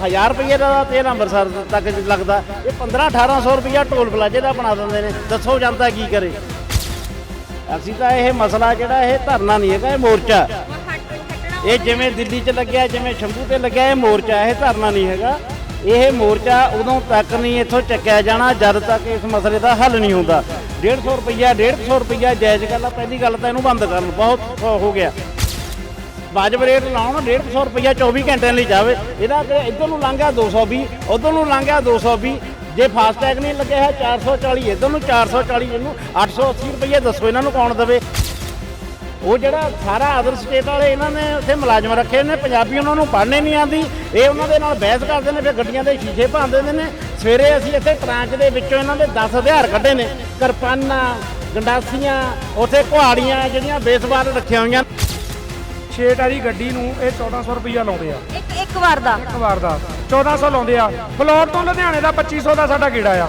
1000 ਰੁਪਏ ਦਾ ਤੇਲ ਅੰਮ੍ਰਿਤਸਰ ਤੱਕ ਲੱਗਦਾ। ਇਹ 15 1800 ਰੁਪਇਆ ਟੋਲ ਪਲਾਜ਼ੇ ਦਾ ਬਣਾ ਦਿੰਦੇ ਨੇ। ਦੱਸੋ ਜਨਤਾ ਕੀ ਕਰੇ। ਅਸੀਂ ਤਾਂ ਇਹ ਮਸਲਾ ਜਿਹੜਾ ਇਹ ਧਰਨਾ ਨਹੀਂ ਹੈਗਾ, ਇਹ ਮੋਰਚਾ। ਇਹ ਜਿਵੇਂ ਦਿੱਲੀ 'ਚ ਲੱਗਿਆ, ਜਿਵੇਂ ਸ਼ੰਭੂ ਤੇ ਲੱਗਿਆ, ਇਹ ਮੋਰਚਾ, ਇਹ ਧਰਨਾ ਨਹੀਂ ਹੈਗਾ। ਇਹ ਮੋਰਚਾ ਉਦੋਂ ਤੱਕ ਨਹੀਂ ਇੱਥੋਂ ਚੱਕਿਆ ਜਾਣਾ, ਜਦ ਤੱਕ ਇਸ ਮਸਲੇ ਦਾ ਹੱਲ ਨਹੀਂ ਹੁੰਦਾ। 150 ਰੁਪਈਆ 150 ਰੁਪਈਆ ਜਾਇਜ਼ ਗੱਲ ਆ, ਪਹਿਲੀ ਗੱਲ ਤਾਂ ਇਹਨੂੰ ਬੰਦ ਕਰਨ ਬਹੁਤ ਹੋ ਗਿਆ। ਵਾਜਬ ਰੇਟ ਲਾਉਣ 150 ਰੁਪਈਆ 24 ਘੰਟਿਆਂ ਲਈ ਜਾਵੇ। ਇਹਦਾ ਇੱਧਰ ਨੂੰ ਲੰਘਿਆ 220 ਉਧਰ ਨੂੰ ਲੰਘਿਆ 220 ਜੇ ਫਾਸਟੈਗ ਨਹੀਂ ਲੱਗਿਆ ਹੈ 440 ਇੱਧਰ ਨੂੰ 440 ਇਹਨੂੰ 880 ਰੁਪਈਏ ਦੱਸੋ ਇਹਨਾਂ ਨੂੰ ਕੌਣ ਦੇਵੇ। ਉਹ ਜਿਹੜਾ ਸਾਰਾ ਅਦਰ ਸਟੇਟ ਵਾਲੇ ਇਹਨਾਂ ਨੇ ਉੱਥੇ ਮੁਲਾਜ਼ਮ ਰੱਖੇ ਨੇ, ਪੰਜਾਬੀ ਉਹਨਾਂ ਨੂੰ ਪੜ੍ਹਨੇ ਨਹੀਂ ਆਂਦੀ ਇਹ ਉਹਨਾਂ ਦੇ ਨਾਲ ਬਹਿਸ ਕਰਦੇ ਨੇ, ਫਿਰ ਗੱਡੀਆਂ ਦੇ ਸ਼ੀਸ਼ੇ ਭੰਨ ਦਿੰਦੇ ਨੇ। ਸਵੇਰੇ ਅਸੀਂ ਇੱਥੇ ਟਰਾਂਚ ਦੇ ਵਿੱਚੋਂ ਇਹਨਾਂ ਦੇ 10 ਹਥਿਆਰ ਕੱਢੇ ਨੇ। ਕਿਰਪਾਨਾਂ, ਗੰਡਾਸੀਆਂ, ਉੱਥੇ ਕੁਹਾੜੀਆਂ ਜਿਹੜੀਆਂ ਬੇਸਬਾਰ ਰੱਖੀਆਂ ਹੋਈਆਂ ਛੇ ਟਾਰੀ ਗੱਡੀ ਨੂੰ ਇਹ 1400 ਰੁਪਈਆ ਲਾਉਂਦੇ ਆ। ਇੱਕ ਇੱਕ ਵਾਰ ਦਾ? ਇੱਕ ਵਾਰ ਦਾ। 1400 ਲਾਉਂਦੇ ਆ। ਫਲੋਰ ਤੋਂ ਲੁਧਿਆਣੇ ਦਾ 2500 ਦਾ ਸਾਡਾ ਗੇੜਾ ਆ।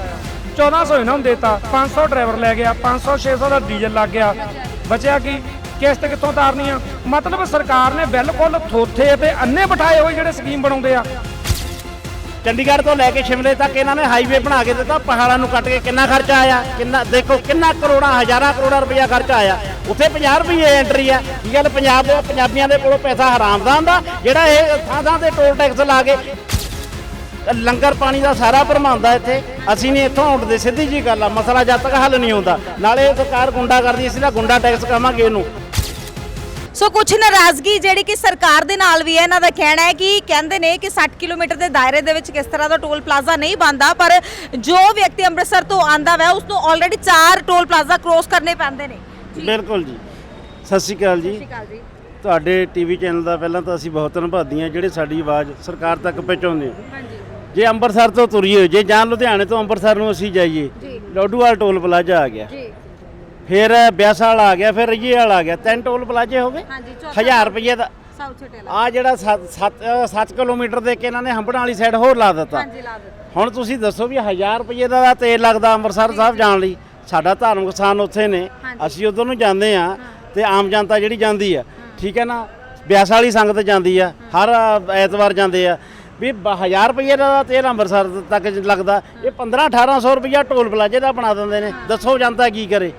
1400 ਇਹਨਾਂ ਨੂੰ ਦੇਤਾ 500 ਡਰਾਈਵਰ ਲੈ ਗਿਆ 500 600 ਦਾ ਡੀਜ਼ਲ ਲੱਗ ਗਿਆ। ਬਚਿਆ ਕੀ? ਕਿਸ਼ਤ ਕਿੱਥੋਂ ਤਾਰਨੀ ਆ? ਮਤਲਬ ਸਰਕਾਰ ਨੇ ਬਿਲਕੁਲ ਥੋਥੇ ਤੇ ਅੰਨੇ ਬਿਠਾਏ ਹੋਏ ਜਿਹੜੇ ਸਕੀਮ ਬਣਾਉਂਦੇ ਆ। ਚੰਡੀਗੜ੍ਹ ਤੋਂ ਲੈ ਕੇ ਸ਼ਿਮਲੇ ਤੱਕ ਇਹਨਾਂ ਨੇ ਹਾਈਵੇ ਬਣਾ ਕੇ ਦਿੱਤਾ ਪਹਾੜਾਂ ਨੂੰ ਕੱਟ ਕੇ ਕਿੰਨਾ ਖਰਚਾ ਆਇਆ? ਕਿੰਨਾ ਦੇਖੋ ਕਿੰਨਾ ਕਰੋੜਾਂ ਹਜ਼ਾਰਾਂ ਕਰੋੜਾਂ ਰੁਪਇਆ ਖਰਚਾ ਆਇਆ। ਉੱਥੇ 50 ਰੁਪਏ ਐਂਟਰੀ ਆ। ਕੀ ਗੱਲ, ਪੰਜਾਬ ਦੇ ਪੰਜਾਬੀਆਂ ਦੇ ਕੋਲੋਂ ਪੈਸਾ ਹਰਾਮ ਦਾ? ਹੁੰਦਾ ਜਿਹੜਾ ਇਹ ਥਾਂ ਥਾਂ ਤੇ ਟੋਲ ਟੈਕਸ ਲਾ ਕੇ ਲੰਗਰ ਪਾਣੀ ਦਾ ਸਾਰਾ ਭਰਮਾਉਂਦਾ ਇੱਥੇ। ਅਸੀਂ ਨਹੀਂ ਇੱਥੋਂ ਉੱਠਦੇ ਸਿੱਧੀ ਜੀ ਗੱਲ ਆ, ਮਸਲਾ ਜਦ ਤੱਕ ਹੱਲ ਨਹੀਂ ਹੁੰਦਾ। ਨਾਲੇ ਇਹ ਸਰਕਾਰ ਗੁੰਡਾ ਕਰਦੀ ਅਸੀਂ ਤਾਂ ਗੁੰਡਾ ਟੈਕਸ ਕਵਾਂਗੇ ਇਹਨੂੰ। ਸੋ ਕੁਝ ਨਾਰਾਜ਼ਗੀ ਜਿਹੜੀ ਕਿ ਸਰਕਾਰ ਦੇ ਨਾਲ ਵੀ ਹੈ, ਇਹਨਾਂ ਦਾ ਕਹਿਣਾ ਹੈ ਕਿ ਕਹਿੰਦੇ ਨੇ ਕਿ 60 ਕਿਲੋਮੀਟਰ ਦੇ ਦਾਇਰੇ ਦੇ ਵਿੱਚ ਕਿਸ ਤਰ੍ਹਾਂ ਦਾ ਟੋਲ ਪਲਾਜ਼ਾ ਨਹੀਂ ਬਣਦਾ, ਪਰ ਜੋ ਵਿਅਕਤੀ ਅੰਮ੍ਰਿਤਸਰ ਤੋਂ ਆਂਦਾ ਵੈ ਉਸ ਨੂੰ ਆਲਰੇਡੀ ਚਾਰ ਟੋਲ ਪਲਾਜ਼ਾ ਕ੍ਰੋਸ ਕਰਨੇ ਪੈਂਦੇ ਨੇ। ਬਿਲਕੁਲ ਜੀ। ਸਤਿ ਸ਼੍ਰੀ ਅਕਾਲ ਜੀ। ਅਕਾਲ ਜੀ। ਤੁਹਾਡੇ ਟੀਵੀ ਚੈਨਲ ਦਾ ਪਹਿਲਾਂ ਤਾਂ ਅਸੀਂ ਬਹੁਤ ਧੰਨਵਾਦੀ ਹਾਂ ਜਿਹੜੇ ਸਾਡੀ ਆਵਾਜ਼ ਸਰਕਾਰ ਤੱਕ ਪਹੁੰਚਾਉਂਦੇ ਆ। ਹਾਂਜੀ। ਜੇ ਅੰਮ੍ਰਿਤਸਰ ਤੋਂ ਤੁਰੀਏ ਜੇ ਜਾਂ ਲੁਧਿਆਣੇ ਤੋਂ ਅੰਮ੍ਰਿਤਸਰ ਨੂੰ ਅਸੀਂ ਜਾਈਏ ਜੀ। ਲੋਡੂਵਾਲ ਟੋਲ ਪਲਾਜ਼ਾ ਆ ਗਿਆ। ਜੀ। ਫਿਰ ਬਿਆਸਾਲ ਆ ਗਿਆ ਫਿਰ ਰਈਏ ਵਾਲਾ ਆ ਗਿਆ। ਤਿੰਨ ਟੋਲ ਪਲਾਜ਼ੇ ਹੋ ਗਏ? ਹਾਂਜੀ 1000 ਰੁਪਏ ਦਾ। ਸਾਊਥ ਛੋਟੇ ਆ ਜਿਹੜਾ 7 ਕਿਲੋਮੀਟਰ ਦੇ ਕੇ ਇਹਨਾਂ ਨੇ ਹੰਬੜਾਂ ਵਾਲੀ ਸਾਈਡ ਹੋਰ ਲਾ ਦਿੱਤਾ। ਹਾਂਜੀ ਲਾ ਦਿੱਤਾ। ਹੁਣ ਤੁਸੀਂ ਦੱਸੋ ਵੀ 1000 ਰੁਪਏ ਦਾ ਤਾਂ ਤੇਲ ਲੱਗਦਾ ਅੰਮ੍ਰਿਤਸਰ ਸਾਹਿਬ ਜਾਣ ਲਈ। ਸਾਡਾ ਧਾਰਮਿਕ ਸਥਾਨ ਉੱਥੇ ਨੇ। ਅਸੀਂ ਉਧਰ ਨੂੰ ਜਾਂਦੇ ਆ ਤੇ ਆਮ ਜਨਤਾ ਜਿਹੜੀ ਜਾਂਦੀ ਆ ਠੀਕ ਹੈ ਨਾ? ਬਿਆਸ ਵਾਲੀ ਸੰਗਤ ਜਾਂਦੀ ਆ ਹਰ ਐਤਵਾਰ ਜਾਂਦੇ ਆ। ਵੀ 1000 ਰੁਪਏ ਦਾ ਤੇਲ ਅੰਮ੍ਰਿਤਸਰ ਤੱਕ ਲੱਗਦਾ। ਇਹ 15 1800 ਰੁਪਇਆ ਟੋਲ ਪਲਾਜ਼ੇ ਦਾ ਬਣਾ ਦਿੰਦੇ ਨੇ। ਦੱਸੋ ਜਨਤਾ ਕੀ ਕਰੇ।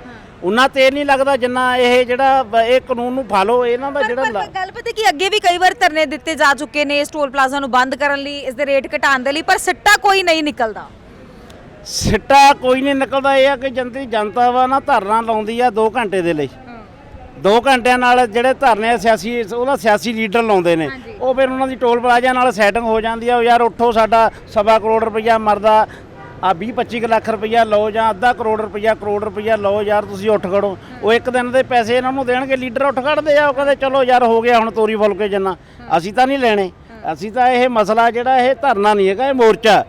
ਉਨਾ ਤੇਲ ਨਹੀਂ ਲੱਗਦਾ ਜਿੰਨਾ ਇਹ ਜਿਹੜਾ ਇਹ ਕਾਨੂੰਨ ਨੂੰ ਫਾਲੋ ਇਹਨਾਂ ਦਾ ਜਿਹੜਾ ਗੱਲ ਪਤਾ ਕਿ ਅੱਗੇ ਵੀ ਕਈ ਵਾਰ ਧਰਨੇ ਦਿੱਤੇ ਜਾ ਚੁੱਕੇ ਨੇ ਇਸ ਟੋਲ ਪਲਾਜ਼ਾ ਨੂੰ ਬੰਦ ਕਰਨ ਲਈ ਇਸ ਦੇ ਰੇਟ ਘਟਾਉਣ ਦੇ ਲਈ ਪਰ ਸਿੱਟਾ ਕੋਈ ਨਹੀਂ ਨਿਕਲਦਾ। ਸਿੱਟਾ ਕੋਈ ਨਹੀਂ ਨਿਕਲਦਾ ਇਹ ਆ ਕਿ ਜਨਤੀ ਜਨਤਾ ਵਾ ਨਾ ਧਰਨਾ ਲਾਉਂਦੀ ਆ 2 ਘੰਟੇ ਦੇ ਲਈ। 2 ਘੰਟਿਆਂ ਨਾਲ ਜਿਹੜੇ ਧਰਨੇ ਸਿਆਸੀ ਉਹਦਾ ਸਿਆਸੀ ਲੀਡਰ ਲਾਉਂਦੇ ਨੇ। ਉਹ ਫਿਰ ਉਹਨਾਂ ਦੀ ਟੋਲ ਪਲਾਜ਼ਾ ਨਾਲ ਸੈਟਿੰਗ ਹੋ ਜਾਂਦੀ ਆ ਉਹ ਯਾਰ ਉੱਠੋ ਸਾਡਾ ਸਵਾ ਕਰੋੜ ਰੁਪਈਆ ਮਰਦਾ ਆ 20 25 ਲੱਖ ਰੁਪਈਆ ਲਓ ਜਾਂ ਅੱਧਾ ਕਰੋੜ ਰੁਪਈਆ ਕਰੋੜ ਰੁਪਈਆ ਲਓ ਯਾਰ ਤੁਸੀਂ ਉੱਠ ਖੜੋ। ਉਹ ਇੱਕ ਦਿਨ ਦੇ ਪੈਸੇ ਇਹਨਾਂ ਨੂੰ ਦੇਣਗੇ ਲੀਡਰ ਉੱਠ ਖੜਦੇ ਆ ਉਹ ਕਹਿੰਦੇ ਚਲੋ ਯਾਰ ਹੋ ਗਿਆ ਹੁਣ ਤੋਰੀ ਫੁਲਕੇ ਜਿੰਨਾ। ਅਸੀਂ ਤਾਂ ਨਹੀਂ ਲੈਣੇ। ਅਸੀਂ ਤਾਂ ਇਹ ਮਸਲਾ ਜਿਹੜਾ ਇਹ ਧਰਨਾ ਨਹੀਂ ਹੈਗਾ ਇਹ ਮੋਰਚਾ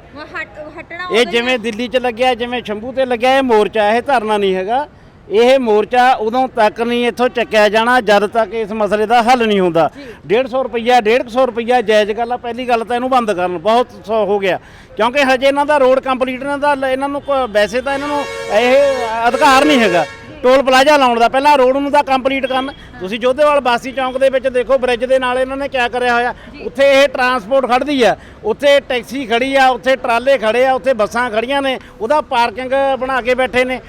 ਹਟਣਾ ਇਹ ਜਿਵੇਂ ਦਿੱਲੀ 'ਚ ਲੱਗਿਆ ਜਿਵੇਂ ਸ਼ੰਭੂ ਤੇ ਲੱਗਿਆ ਇਹ ਮੋਰਚਾ ਇਹ ਧਰਨਾ ਨਹੀਂ ਹੈਗਾ। ਇਹ ਮੋਰਚਾ ਉਦੋਂ ਤੱਕ ਨਹੀਂ ਇੱਥੋਂ ਚੱਕਿਆ ਜਾਣਾ ਜਦ ਤੱਕ ਇਸ ਮਸਲੇ ਦਾ ਹੱਲ ਨਹੀਂ ਹੁੰਦਾ। 150 ਰੁਪਈਆ 150 ਰੁਪਈਆ ਜਾਇਜ਼ ਗੱਲ ਆ ਪਹਿਲੀ ਗੱਲ ਤਾਂ ਇਹਨੂੰ ਬੰਦ ਕਰਨ ਬਹੁਤ ਹੋ ਗਿਆ। ਕਿਉਂਕਿ ਹਜੇ ਇਹਨਾਂ ਦਾ ਰੋਡ ਕੰਪਲੀਟ ਇਹਨਾਂ ਦਾ ਇਹਨਾਂ ਨੂੰ ਵੈਸੇ ਤਾਂ ਇਹਨਾਂ ਨੂੰ ਇਹ ਅਧਿਕਾਰ ਨਹੀਂ ਹੈਗਾ। ਟੋਲ ਪਲਾਜ਼ਾ ਲਾਉਣ ਦਾ। ਪਹਿਲਾਂ ਰੋਡ ਨੂੰ ਤਾਂ ਕੰਪਲੀਟ ਕਰਨ। ਤੁਸੀਂ ਜੋਧੇਵਾਲ ਬਾਸੀ ਚੌਂਕ ਦੇ ਵਿੱਚ ਦੇਖੋ ਬ੍ਰਿਜ ਦੇ ਨਾਲ ਇਹਨਾਂ ਨੇ ਕਿਆ ਕਰਿਆ ਹੋਇਆ? ਉੱਥੇ ਇਹ ਟਰਾਂਸਪੋਰਟ ਖੜਦੀ ਆ। ਉੱਥੇ ਟੈਕਸੀ ਖੜੀ ਆ ਉੱਥੇ ਟਰਾਲੇ ਖੜੇ ਆ ਉੱਥੇ ਬੱਸਾਂ ਖੜੀਆਂ ਨੇ। ਉਹਦਾ ਪਾਰਕਿੰਗ ਬਣਾ ਕੇ ਬੈਠੇ ਨੇ।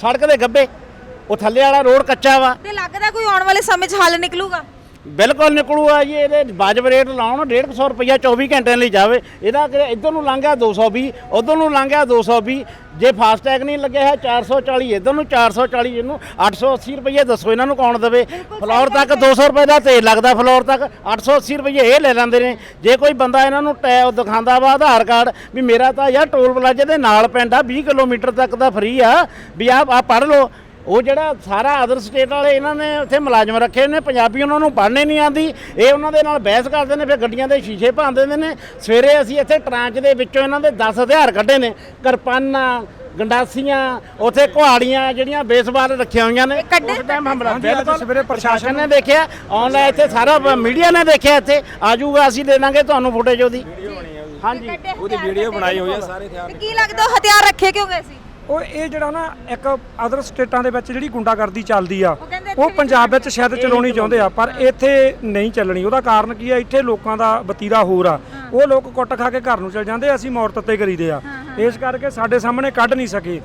ਸੜਕ ਦੇ ਗੱਬੇ। ਉਹ ਥੱਲੇ ਵਾਲਾ ਰੋਡ ਕੱਚਾ ਵਾ। ਤੇ ਲੱਗਦਾ ਕੋਈ ਆਉਣ ਵਾਲੇ ਸਮੇਂ 'ਚ ਹੱਲ ਨਿਕਲੂਗਾ। ਬਿਲਕੁਲ ਨਿਕਲੂਗਾ ਜੀ ਇਹਦੇ ਵਾਜਬ ਰੇਟ ਲਾਉਣ 150 ਰੁਪਈਆ 24 ਘੰਟਿਆਂ ਲਈ ਜਾਵੇ। ਇਹਦਾ ਇੱਧਰ ਨੂੰ ਲੰਘਿਆ 220 ਉਧਰ ਨੂੰ ਲੰਘਿਆ 220 ਜੇ ਫਾਸਟੈਗ ਨਹੀਂ ਲੱਗਿਆ ਹੈ 440 ਇੱਧਰ ਨੂੰ 440 ਇਹਨੂੰ 880 ਰੁਪਏ ਦੱਸੋ ਇਹਨਾਂ ਨੂੰ ਕੌਣ ਦੇਵੇ? ਫਲੋਰ ਤੱਕ 200 ਰੁਪਏ ਦਾ ਤੇਲ ਲੱਗਦਾ ਫਲੋਰ ਤੱਕ 880 ਰੁਪਏ ਇਹ ਲੈ ਲੈਂਦੇ ਨੇ। ਜੇ ਕੋਈ ਬੰਦਾ ਇਹਨਾਂ ਨੂੰ ਟੈ ਉਹ ਦਿਖਾਉਂਦਾ ਵਾ ਆਧਾਰ ਕਾਰਡ ਵੀ ਮੇਰਾ ਤਾਂ ਯਾਰ ਟੋਲ ਪਲਾਜ਼ੇ ਦੇ ਨਾਲ ਆ 20 ਕਿਲੋਮੀਟਰ ਤੱਕ ਦਾ ਫ੍ਰੀ ਆ ਵੀ ਆ ਆ ਪੜ੍ਹ ਲਓ। ਉਹ ਜਿਹੜਾ ਸਾਰਾ ਅਦਰ ਸਟੇਟ ਵਾਲੇ ਇਹਨਾਂ ਨੇ ਉੱਥੇ ਮੁਲਾਜ਼ਮ ਰੱਖੇ ਨੇ ਪੰਜਾਬੀ ਉਹਨਾਂ ਨੂੰ ਪੜ੍ਹਨੇ ਨਹੀਂ ਆਂਦੀ ਇਹ ਉਹਨਾਂ ਦੇ ਨਾਲ ਬਹਿਸ ਕਰਦੇ ਨੇ ਫਿਰ ਗੱਡੀਆਂ ਦੇ ਸ਼ੀਸ਼ੇ ਭੰਨ ਦਿੰਦੇ ਨੇ। ਸਵੇਰੇ ਅਸੀਂ ਇੱਥੇ ਟਰਾਂਚ ਦੇ ਵਿੱਚੋਂ ਇਹਨਾਂ ਦੇ 10 ਹਥਿਆਰ ਕੱਢੇ ਨੇ। ਕਿਰਪਾਨਾਂ ਗੰਡਾਸੀਆਂ ਉੱਥੇ ਕੁਹਾੜੀਆਂ ਜਿਹੜੀਆਂ ਬੇਸਬਾਰ ਰੱਖੀਆਂ ਹੋਈਆਂ ਨੇ। ਕੱਢੇ? ਉਸ ਟਾਈਮ ਹਮਲਾ ਅੱਜ ਸਵੇਰੇ ਪ੍ਰਸ਼ਾਸਨ ਨੇ ਦੇਖਿਆ ਆਨਲਾਈਨ ਇੱਥੇ ਸਾਰਾ ਮੀਡੀਆ ਨੇ ਦੇਖਿਆ ਇੱਥੇ। ਆਜੂਗਾ ਅਸੀਂ ਦੇ ਦਾਂਗੇ ਤੁਹਾਨੂੰ ਫੁਟੇਜ ਉਹਦੀ। ਹਾਂਜੀ। ਉਹਦੀ ਵੀਡੀਓ ਬਣਾਈ ਹੋਈ ਹੈ ਸਾਰੇ ਹਥਿਆਰ ਕੀ ਲੱਗਦਾ ਹਥਿਆਰ ਰੱਖੇ ਕਿਉਂ ਗਏ ਸੀ? ਉਹ ਇਹ ਜਿਹੜਾ ਨਾ ਇੱਕ ਅਦਰ ਸਟੇਟਾਂ ਦੇ ਵਿੱਚ ਜਿਹੜੀ ਗੁੰਡਾਗਰਦੀ ਚੱਲਦੀ ਆ ਉਹ ਪੰਜਾਬ ਵਿੱਚ ਸ਼ਾਇਦ ਚਲਾਉਣੀ ਚਾਹੁੰਦੇ ਆ ਪਰ ਇੱਥੇ ਨਹੀਂ ਚੱਲਣੀ। ਉਹਦਾ ਕਾਰਨ ਕੀ ਆ? ਇੱਥੇ ਲੋਕਾਂ ਦਾ ਵਤੀਰਾ ਹੋਰ ਆ। ਉਹ ਲੋਕ ਕੁੱਟ ਖਾ ਕੇ ਘਰ ਨੂੰ ਚਲ ਜਾਂਦੇ ਅਸੀਂ ਮੌਤ ਤੇ ਕਰੀਦੇ ਆ। ਇਸ ਕਰਕੇ ਸਾਡੇ ਸਾਹਮਣੇ ਕੱਢ ਨਹੀਂ ਸਕੇ।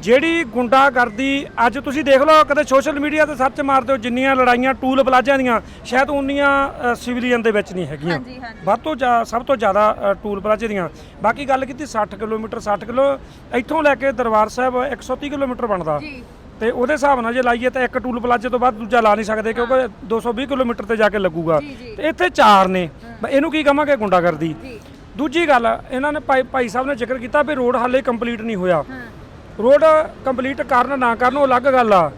ਜਿਹੜੀ ਗੁੰਡਾਗਰਦੀ ਅੱਜ ਤੁਸੀਂ ਦੇਖ ਲਓ ਕਦੇ ਸੋਸ਼ਲ ਮੀਡੀਆ ਤੇ ਸਰਚ ਮਾਰਦੇ ਹੋ ਜਿੰਨੀਆਂ ਲੜਾਈਆਂ ਟੂਲ ਪਲਾਜ਼ਿਆਂ ਦੀਆਂ ਸ਼ਾਇਦ ਉਨੀਆਂ ਸਿਵਲੀਅਨ ਦੇ ਵਿੱਚ ਨਹੀਂ ਹੈਗੀਆਂ। ਹਾਂਜੀ, ਹਾਂਜੀ। ਵੱਧ ਤੋਂ ਜ਼ਿਆ- ਸਭ ਤੋਂ ਜ਼ਿਆਦਾ ਅ, ਟੂਲ ਪਲਾਜ਼ੇ ਦੀਆਂ। ਬਾਕੀ ਗੱਲ ਕੀਤੀ 60 ਕਿਲੋਮੀਟਰ 60 ਕਿਲੋ ਇੱਥੋਂ ਲੈ ਕੇ ਦਰਬਾਰ ਸਾਹਿਬ 130 ਕਿਲੋਮੀਟਰ ਬਣਦਾ। ਜੀ। ਤੇ ਉਹਦੇ ਹਿਸਾਬ ਨਾਲ ਜੇ ਲਾਈਏ ਤਾਂ ਇੱਕ ਟੂਲ ਪਲਾਜ਼ੇ ਤੋਂ ਬਾਅਦ ਦੂਜਾ ਲਾ ਨਹੀਂ ਸਕਦੇ ਕਿਉਂਕਿ 220 ਕਿਲੋਮੀਟਰ ਤੇ ਜਾ ਕੇ ਲੱਗੂਗਾ। ਜੀ, ਜੀ। ਤੇ ਇੱਥੇ ਚਾਰ ਨੇ। ਬ- ਇਹਨੂੰ ਕੀ ਕਹਾਂਗੇ ਗੁੰਡਾਗਰਦੀ? ਜੀ। ਦੂਜੀ ਗੱਲ ਇਹਨਾਂ ਨੇ ਭਾਈ ਭਾਈ ਸਾਹਿਬ ਨੇ ਜ਼ਿਕਰ ਕੀਤਾ ਵੀ ਰੋਡ ਹਾਲੇ ਕੰਪਲੀਟ ਨਹੀਂ ਹੋਇਆ। ਰੋਡ ਕੰਪਲੀਟ ਕਰਨ ਨਾ ਕਰਨ ਉਹ ਅਲੱਗ ਗੱਲ ਆ।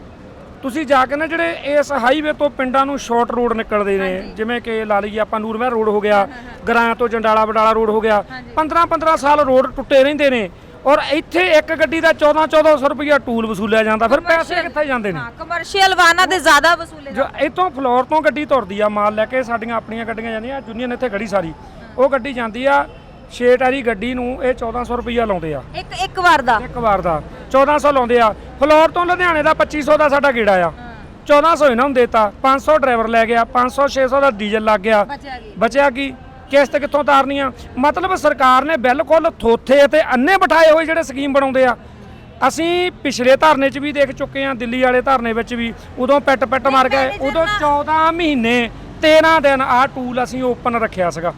ਤੁਸੀਂ ਜਾ ਕੇ ਨਾ ਜਿਹੜੇ ਇਸ ਹਾਈਵੇ ਤੋਂ ਪਿੰਡਾਂ ਨੂੰ ਸ਼ਾਰਟ ਰੋਡ ਨਿਕਲਦੇ ਨੇ ਜਿਵੇਂ ਕਿ ਲਾ ਲਈਏ ਆਪਾਂ ਨੂਰਮਹਿਰ ਰੋਡ ਹੋ ਗਿਆ ਗਰਾਂ ਤੋਂ ਜੰਡਾਲਾ ਬਡਾਲਾ ਰੋਡ ਹੋ ਗਿਆ 15 15 ਸਾਲ ਰੋਡ ਟੁੱਟੇ ਰਹਿੰਦੇ ਨੇ ਔਰ ਇੱਥੇ ਇੱਕ ਗੱਡੀ ਦਾ 14 1400 ਰੁਪਇਆ ਟੂਲ ਵਸੂਲਿਆ ਜਾਂਦਾ ਫਿਰ ਪੈਸੇ ਕਿੱਥੇ ਜਾਂਦੇ ਨੇ? ਹਾਂ ਕਮਰਸ਼ੀਅਲ ਵਾਹਨਾਂ ਦੇ ਜ਼ਿਆਦਾ ਵਸੂਲੇ ਜੋ ਇੱਥੋਂ ਫਲੋਰ ਤੋਂ ਗੱਡੀ ਤੁਰਦੀ ਆ ਮਾਲ ਲੈ ਕੇ ਸਾਡੀਆਂ ਆਪਣੀਆਂ ਗੱਡੀਆਂ ਜਾਂਦੀਆਂ ਯੂਨੀਅਨ ਇੱਥੇ ਖੜੀ ਸਾਰੀ। ਉਹ ਗੱਡੀ ਜਾਂਦੀ ਆ ਛੇ ਟਾਰੀ ਗੱਡੀ ਨੂੰ ਇਹ 1400 ਰੁਪਈਆ ਲਾਉਂਦੇ ਆ। ਇੱਕ ਇੱਕ ਵਾਰ ਦਾ? ਇੱਕ ਵਾਰ ਦਾ। 1400 ਲਾਉਂਦੇ ਆ। ਫਲੋਰ ਤੋਂ ਲੁਧਿਆਣੇ ਦਾ 2500 ਦਾ ਸਾਡਾ ਗੇੜਾ ਆ। 1400 ਇਹਨਾਂ ਨੂੰ ਦੇਤਾ 500 ਡਰਾਈਵਰ ਲੈ ਗਿਆ 500 600 ਦਾ ਡੀਜ਼ਲ ਲੱਗ ਗਿਆ। ਬਚਿਆ ਕੀ? ਕਿਸ਼ਤ ਕਿੱਥੋਂ ਤਾਰਨੀ ਆ? ਮਤਲਬ ਸਰਕਾਰ ਨੇ ਬਿਲਕੁਲ ਥੋਥੇ ਅਤੇ ਅੰਨੇ ਬਿਠਾਏ ਹੋਏ ਜਿਹੜੇ ਸਕੀਮ ਬਣਾਉਂਦੇ ਆ। ਅਸੀਂ ਪਿਛਲੇ ਧਰਨੇ 'ਚ ਵੀ ਦੇਖ ਚੁੱਕੇ ਆ ਦਿੱਲੀ ਵਾਲੇ ਧਰਨੇ ਵਿੱਚ ਵੀ ਉਦੋਂ ਪਿੱਟ ਪਿੱਟ ਮਾਰ ਗਏ ਉਦੋਂ ਨਾ- 14 ਮਹੀਨੇ 13 ਦਿਨ ਆਹ ਟੂਲ ਅਸੀਂ ਓਪਨ ਰੱਖਿਆ ਸੀਗਾ।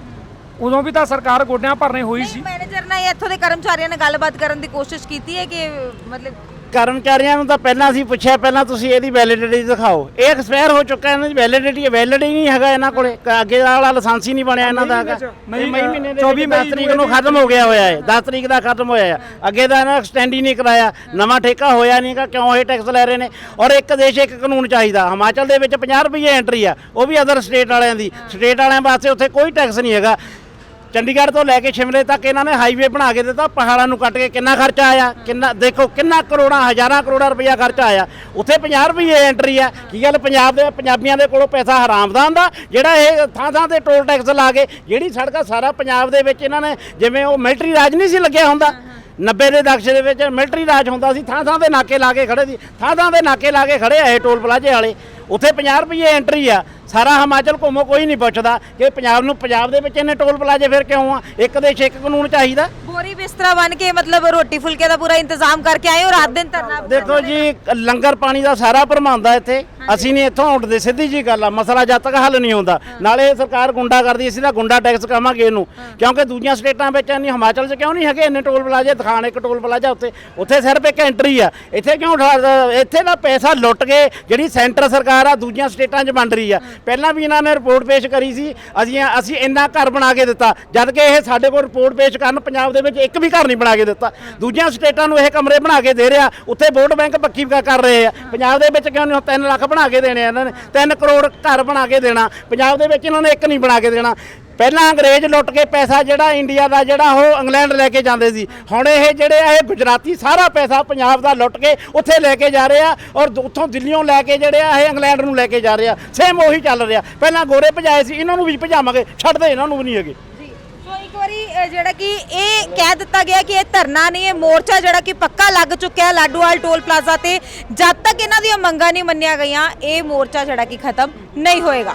ਉਦੋਂ ਵੀ ਤਾਂ ਸਰਕਾਰ ਗੋਡਿਆਂ ਭਰਨੇ ਹੋਈ ਸੀ। ਮੈਨੇਜਰ ਨੇ ਇੱਥੋਂ ਦੇ ਕਰਮਚਾਰੀਆਂ ਨਾਲ ਗੱਲਬਾਤ ਕਰਨ ਦੀ ਕੋਸ਼ਿਸ਼ ਕੀਤੀ ਹੈ ਕਿ ਮਤਲਬ ਕਰਮਚਾਰੀਆਂ ਨੂੰ ਤਾਂ ਪਹਿਲਾਂ ਅਸੀਂ ਪੁੱਛਿਆ ਪਹਿਲਾਂ ਤੁਸੀਂ ਇਹਦੀ ਵੈਲਿਡਿਟੀ ਦਿਖਾਓ। ਇਹ ਐਕਸਪਾਇਰ ਹੋ ਚੁੱਕਾ ਇਹਨਾਂ ਦੀ ਵੈਲਿਡਿਟੀ ਵੈਲਿਡ ਹੀ ਨਹੀਂ ਹੈਗਾ ਇਹਨਾਂ ਕੋਲੇ। ਕ- ਅੱਗੇ ਵਾਲਾ ਲਾਇਸੈਂਸ ਹੀ ਨਹੀਂ ਬਣਿਆ ਇਹਨਾਂ ਦਾ ਹੈਗਾ। ਮਈ- ਮਈ ਮਹੀਨੇ ਦੇ 24 ਵਿੱਚ 10 ਤਰੀਕ ਨੂੰ ਖਤਮ ਹੋ ਗਿਆ ਹੋਇਆ ਹੈ। 10 ਤਰੀਕ ਦਾ ਖਤਮ ਹੋਇਆ ਹੈ। ਅੱਗੇ ਦਾ ਇਹਨਾਂ ਐਕਸਟੈਂਡ ਹੀ ਨਹੀਂ ਕਰਾਇਆ। ਨਵਾਂ ਠੇਕਾ ਹੋਇਆ ਨਹੀਂਗਾ ਕਿਉਂ ਇਹ ਟੈਕਸ ਲੈ ਰਹੇ ਨੇ? ਔਰ ਇੱਕ ਦੇਸ਼ ਇੱਕ ਕਾਨੂੰਨ ਚਾਹੀਦਾ। ਹਿਮਾਚਲ ਦੇ ਵਿੱਚ 50 ਰੁਪਏ ਐਂਟਰੀ ਆ। ਉਹ ਵੀ ਅਦਰ ਸਟੇਟ ਵਾਲਿਆਂ ਦੀ। ਸਟੇਟ ਵਾਲਿਆਂ ਵਾਸਤੇ ਉੱਥੇ ਕੋਈ ਟੈਕਸ ਨਹੀਂ ਹੈਗਾ। ਚੰਡੀਗੜ੍ਹ ਤੋਂ ਲੈ ਕੇ ਸ਼ਿਮਲੇ ਤੱਕ ਇਹਨਾਂ ਨੇ ਹਾਈਵੇ ਬਣਾ ਕੇ ਦਿੱਤਾ, ਪਹਾੜਾਂ ਨੂੰ ਕੱਟ ਕੇ ਕਿੰਨਾ ਖਰਚਾ ਆਇਆ, ਕਿੰਨਾ, ਦੇਖੋ ਕਿੰਨਾ ਕਰੋੜਾਂ, ਹਜ਼ਾਰਾਂ ਕਰੋੜਾਂ ਰੁਪਇਆ ਖਰਚਾ ਆਇਆ। ਉੱਥੇ 50 ਰੁਪਏ ਐਂਟਰੀ ਆ। ਕੀ ਗੱਲ, ਪੰਜਾਬ ਦੇ, ਪੰਜਾਬੀਆਂ ਦੇ ਕੋਲੋਂ ਪੈਸਾ ਹਰਾਮ ਦਾ, ਜਿਹੜਾ ਇਹ ਥਾਂ ਥਾਂ ਤੇ ਟੋਲ ਟੈਕਸ ਲਾ ਕੇ ਜਿਹੜੀ ਸੜਕਾਂ ਸਾਰਾ ਪੰਜਾਬ ਦੇ ਵਿੱਚ ਇਹਨਾਂ ਨੇ ਜਿਵੇਂ ਉਹ ਮਿਲਟਰੀ ਰਾਜ ਨਹੀਂ ਸੀ ਲੱਗਿਆ ਹੁੰਦਾ। 90 ਦੇ ਦਕਸ਼ ਦੇ ਵਿੱਚ ਮਿਲਟਰੀ ਰਾਜ ਹੁੰਦਾ ਸੀ ਥਾਂ ਥਾਂ ਤੇ ਨਾਕੇ ਲਾ ਕੇ ਖੜੇ ਸੀ ਥਾਂ ਥਾਂ ਤੇ ਨਾਕੇ ਲਾ ਕੇ ਖੜੇ ਆ ਇਹ ਟੋਲ ਪਲਾਜ਼ੇ ਵਾਲੇ। ਉੱਥੇ 50 ਰੁਪਏ ਐਂਟਰੀ ਆ। ਸਾਰਾ ਹਿਮਾਚਲ ਘੁੰਮੋ, ਕੋਈ ਨਹੀਂ ਪੁੱਛਦਾ। ਕਿ ਪੰਜਾਬ ਨੂੰ ਪੰਜਾਬ ਦੇ ਵਿੱਚ ਇਹਨੇ ਟੋਲ ਪਲਾਜ਼ੇ ਫਿਰ ਕਿਉਂ ਆ? ਇੱਕ ਦੇਸ਼ ਇੱਕ ਕਾਨੂੰਨ ਚਾਹੀਦਾ। ਬੋਰੀ ਬਿਸਤਰਾ ਬਣ ਕੇ ਮਤਲਬ ਰੋਟੀ ਫੁਲਕੇ ਦਾ ਪੂਰਾ ਇੰਤਜ਼ਾਮ ਕਰਕੇ ਆਏ ਹੋ ਰਾਤ ਦਿਨ ਧਰਨਾ ਦੇਖੋ ਜੀ ਲੰਗਰ ਪਾਣੀ ਦਾ ਸਾਰਾ ਪ੍ਰਬੰਧ ਇੱਥੇ। ਅਸੀਂ ਨਹੀਂ ਇੱਥੋਂ ਉੱਠਦੇ ਸਿੱਧੀ ਜੀ ਗੱਲ ਆ ਮਸਲਾ ਜਦ ਤੱਕ ਹੱਲ ਨਹੀਂ ਹੁੰਦਾ। ਨਾਲੇ ਇਹ ਸਰਕਾਰ ਗੁੰਡਾ ਕਰਦੀ ਅਸੀਂ ਤਾਂ ਗੁੰਡਾ ਟੈਕਸ ਕਵਾਂਗੇ ਇਹਨੂੰ। ਕਿਉਂਕਿ ਦੂਜੀਆਂ ਸਟੇਟਾਂ ਵਿੱਚ ਨਹੀਂ ਹਿਮਾਚਲ 'ਚ ਕਿਉਂ ਨਹੀਂ ਹੈਗੇ? ਇੰਨੇ ਟੋਲ ਪਲਾਜ਼ੇ ਦਿਖਾਣ ਇੱਕ ਟੋਲ ਪਲਾਜ਼ਾ ਉੱਥੇ। ਉੱਥੇ ਸਿਰਫ ਇੱਕ ਐਂਟਰੀ ਆ। ਇੱਥੇ ਕਿਉਂ ਇੱਥੇ ਦਾ ਪੈਸਾ ਲੁੱਟ ਕੇ ਜਿਹੜੀ ਸੈਂਟਰ ਸਰਕਾਰ ਆ ਦੂਜੀਆਂ ਸਟੇਟਾਂ 'ਚ ਵੰਡ ਰਹੀ ਆ। ਪਹਿਲਾਂ ਵੀ ਇਹਨਾਂ ਨੇ ਰਿਪੋਰਟ ਪੇਸ਼ ਕਰੀ ਸੀ ਅਸੀਂ ਅਸੀਂ ਇੰਨਾ ਘਰ ਬਣਾ ਕੇ ਦਿੱਤਾ। ਜਦ ਕਿ ਇਹ ਸਾਡੇ ਕੋਲ ਰਿਪੋਰਟ ਪੇਸ਼ ਕਰਨ ਪੰਜਾਬ ਦੇ ਵਿੱਚ ਇੱਕ ਵੀ ਘਰ ਨਹੀਂ ਬਣਾ ਕੇ ਦਿੱਤਾ। ਦੂਜੀਆਂ ਸਟੇਟਾਂ ਨੂੰ ਇਹ ਕਮਰੇ ਬਣਾ ਕੇ ਦੇ ਰਿਹਾ, ਉੱਥੇ ਵੋਟ ਬੈਂਕ ਪੱਕੀ ਕਰ ਰਹੇ ਆ। ਪੰਜਾਬ ਦੇ ਵਿੱਚ ਕਿਉਂ ਨਹੀਂ 3 ਲੱਖ ਬਣਾ ਕੇ ਦੇਣੇ ਆ ਇਹਨਾਂ ਨੇ? 3 ਕਰੋੜ ਘਰ ਬਣਾ ਕੇ ਦੇਣਾ। ਪੰਜਾਬ ਦੇ ਵਿੱਚ ਇਹਨਾਂ ਨੇ ਇੱਕ ਨਹੀਂ ਬਣਾ ਕੇ ਦੇਣਾ। ਪਹਿਲਾਂ ਅੰਗਰੇਜ਼ ਲੁੱਟ ਕੇ ਪੈਸਾ ਜਿਹੜਾ ਇੰਡੀਆ ਦਾ ਜਿਹੜਾ ਉਹ ਇੰਗਲੈਂਡ ਲੈ ਕੇ ਜਾਂਦੇ ਸੀ। ਹੁਣ ਇਹ ਜਿਹੜੇ ਇਹ ਗੁਜਰਾਤੀ ਸਾਰਾ ਪੈਸਾ ਪੰਜਾਬ ਦਾ ਲੁੱਟ ਕੇ ਉੱਥੇ ਲੈ ਕੇ ਜਾ ਰਹੇ ਆ ਔਰ ਉੱਥੋਂ ਦਿੱਲੀੋਂ ਲੈ ਕੇ ਜਿਹੜੇ ਆ, ਇਹ ਇੰਗਲੈਂਡ ਨੂੰ ਲੈ ਕੇ ਜਾ ਰਹੇ ਆ। ਸੇਮ ਉਹੀ ਚੱਲ ਰਿਹਾ। ਪਹਿਲਾਂ ਗੋਰੇ ਭਜਾਏ ਸੀ, ਇਹਨਾਂ ਨੂੰ ਵੀ ਭਜਾਵਾਂਗੇ। ਛੱਡਦੇ ਇਹਨਾਂ ਨੂੰ ਵੀ ਨਹੀਂ ਹੈਗੇ। ਵਾਰੀ ਜਿਹੜਾ ਕਿ ਇਹ ਕਹਿ ਦਿੱਤਾ ਗਿਆ ਕਿ ਇਹ ਧਰਨਾ ਨਹੀਂ, ਇਹ ਮੋਰਚਾ ਜਿਹੜਾ ਕਿ ਪੱਕਾ ਲੱਗ ਚੁੱਕਿਆ ਹੈ ਲਾਡੂਵਾਲ ਟੋਲ ਪਲਾਜ਼ਾ ਤੇ। ਜਦ ਤੱਕ ਇਹਨਾਂ ਦੀਆਂ ਮੰਗਾਂ ਨਹੀਂ ਮੰਨੀਆਂ ਗਈਆਂ, ਇਹ ਮੋਰਚਾ ਜਿਹੜਾ ਕਿ ਖਤਮ ਨਹੀਂ ਹੋਏਗਾ।